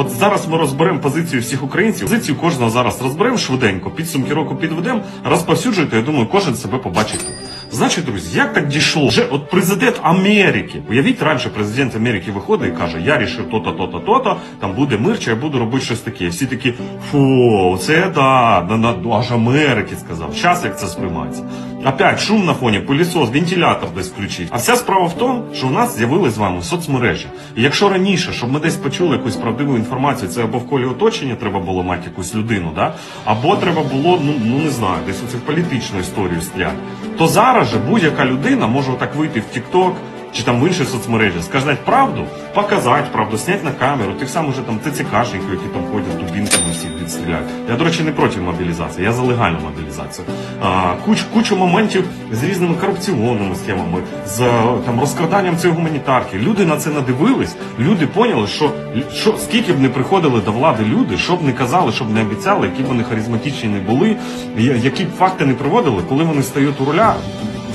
От зараз ми розберемо позицію всіх українців. Позицію кожного зараз розберемо швиденько, підсумки року підведемо, розповсюджуйте. Я думаю, кожен себе побачить тут. Значить, друзі, як так дійшло? Вже от президент Америки. Уявіть, раніше президент Америки виходить і каже: Я рішив то-то, то-то, то-то, там буде мир, чи я буду робити щось таке. Всі такі, фу, це да, на, на, ну, аж Америки сказав. Щас як це сприймається. Опять шум на фоні, пилісос, вентилятор десь включить. А вся справа в тому, що у нас з'явились з вами соцмережі. І якщо раніше, щоб ми десь почули якусь правдиву інформацію, це або в колі оточення треба було мати якусь людину, да? або треба було, ну, ну не знаю, десь у цих політичну історію стріляти, то зараз же будь-яка людина може отак вийти в TikTok, чи там в інші соцмережі, сказати правду, показати правду, зняти на камеру, тих самих же там ТЦКшників, які там ходять дубінками всіх відстріляють. Я, до речі, не проти мобілізації, я за легальну мобілізацію. А, куч, кучу моментів з різними корупційними схемами, з е, там розкраданням цієї гуманітарки. Люди на це надивились, люди поняли, що, що скільки б не приходили до влади люди, що б не казали, що б не обіцяли, які б вони харизматичні не були, які б факти не приводили, коли вони стають у руля,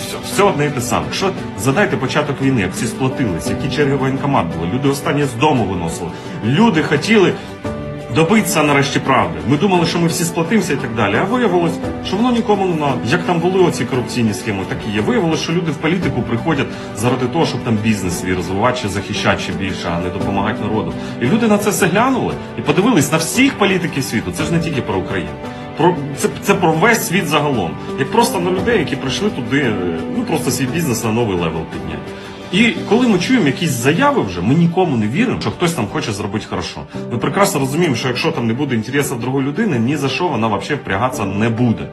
все, все одне і те саме. Що задайте початок війни, як всі сплотились, які черги воєнкомат були, люди останні з дому виносили. Люди хотіли добитися нарешті правди. Ми думали, що ми всі сплотимося і так далі. А виявилось, що воно нікому не надо. Як там були оці корупційні схеми, так і є. Виявилось, що люди в політику приходять заради того, щоб там бізнес свій розвивати чи захищати ще більше, а не допомагати народу. І люди на це все глянули і подивились на всіх політиків світу. Це ж не тільки про Україну. Про це, це про весь світ загалом, як просто на людей, які прийшли туди, е, ну просто свій бізнес на новий левел підняти. І коли ми чуємо якісь заяви вже, ми нікому не віримо, що хтось там хоче зробити хорошо. Ми прекрасно розуміємо, що якщо там не буде інтересу другої людини, ні за що вона взагалі впрягатися не буде.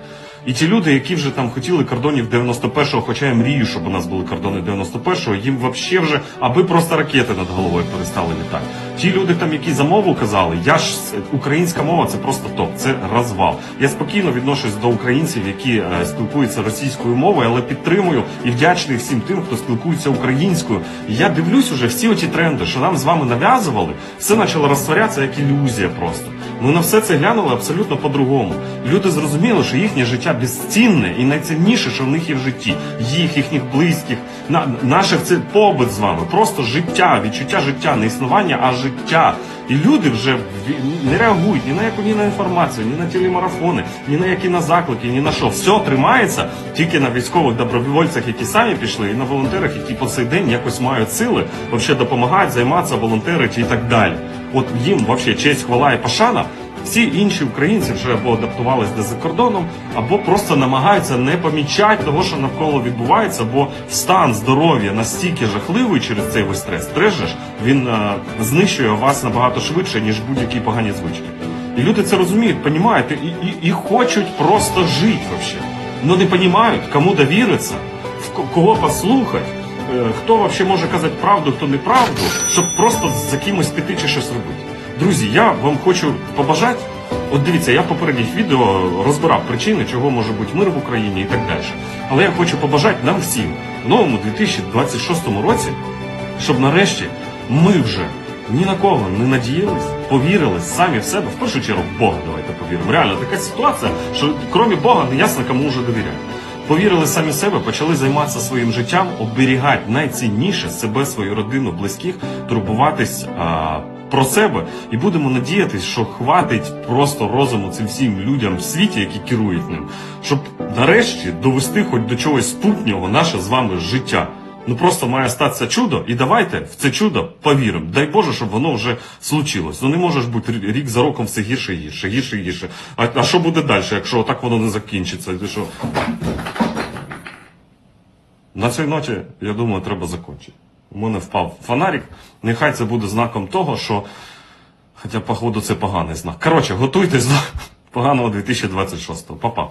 І ті люди, які вже там хотіли кордонів 91-го, хоча я мрію, щоб у нас були кордони 91-го, їм взагалі вже, аби просто ракети над головою перестали літати. Ті люди, там, які за мову казали, я ж українська мова це просто топ, це розвал. Я спокійно відношусь до українців, які е, спілкуються російською мовою, але підтримую і вдячний всім тим, хто спілкується українською. І я дивлюсь уже всі оті тренди, що нам з вами нав'язували, все почало розтворятися як ілюзія просто. Ми на все це глянули абсолютно по-другому. Люди зрозуміли, що їхнє життя безцінне і найцінніше, що в них є в житті. Їх, їхніх близьких, на, наших це побит з вами. Просто життя, відчуття життя, не існування, а життя. І люди вже не реагують ні на яку ні на інформацію, ні на телемарафони, ні на які на заклики, ні на що. Все тримається тільки на військових добровольцях, які самі пішли, і на волонтерах, які по цей день якось мають сили, взагалі допомагають, займатися, волонтерити і так далі. От їм взагалі честь, хвала і пошана. Всі інші українці вже або адаптувались десь за кордоном, або просто намагаються не помічати того, що навколо відбувається, бо стан здоров'я настільки жахливий через цей весь стрес. Стрес він е, знищує вас набагато швидше, ніж будь-які погані звички. І люди це розуміють, понімають, і, і, і хочуть просто жити вообще. Но не розуміють, кому довіритися, в кого послухати, хто вообще може казати правду, хто неправду, щоб просто за кимось піти чи щось робити. Друзі, я вам хочу побажати. От дивіться, я в попередніх відео розбирав причини, чого може бути мир в Україні і так далі. Але я хочу побажати нам всім в новому 2026 році, щоб нарешті ми вже ні на кого не надіялись, повірили самі в себе. В першу чергу в Бога давайте повіримо. Реально така ситуація, що крім Бога не ясно кому вже довіряти. Повірили самі себе, почали займатися своїм життям, оберігати найцінніше себе, свою родину, близьких, турбуватись а, про себе. І будемо надіятись, що хватить просто розуму цим всім людям в світі, які керують ним, щоб нарешті довести хоч до чогось спутнього наше з вами життя. Ну просто має статися чудо, і давайте в це чудо повіримо. Дай Боже, щоб воно вже случилось. Ну не може ж бути рік за роком все гірше і гірше, гірше і гірше. А, а що буде далі, якщо так воно не закінчиться? Ти що? На цій ноті, я думаю, треба закінчити. У мене впав фонарик. Нехай це буде знаком того, що. Хоча, походу, це поганий знак. Коротше, готуйтесь до поганого 2026-го. Па-па.